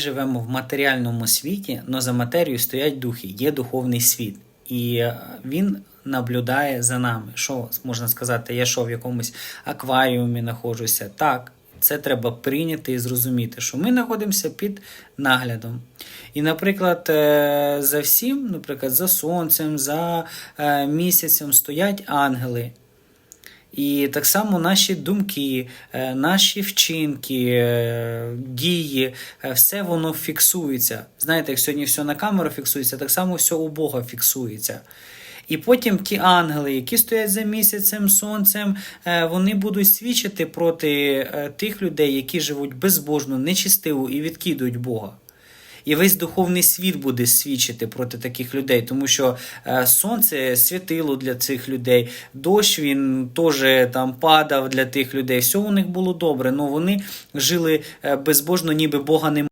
живемо в матеріальному світі, але за матерією стоять духи, є духовний світ. І е, він наблюдає за нами. Що можна сказати, я що в якомусь акваріумі знаходжуся? Так, це треба прийняти і зрозуміти, що ми знаходимося під наглядом. І, наприклад, е, за всім, наприклад, за сонцем, за е, місяцем стоять ангели. І так само наші думки, е, наші вчинки, е, дії, е, все воно фіксується. Знаєте, як сьогодні все на камеру фіксується, так само все у Бога фіксується. І потім ті ангели, які стоять за місяцем, сонцем, вони будуть свідчити проти тих людей, які живуть безбожно, нечистиво і відкидують Бога. І весь духовний світ буде свідчити проти таких людей, тому що е, сонце світило для цих людей, дощ він теж там падав для тих людей. Все у них було добре, але вони жили е, безбожно, ніби Бога немає.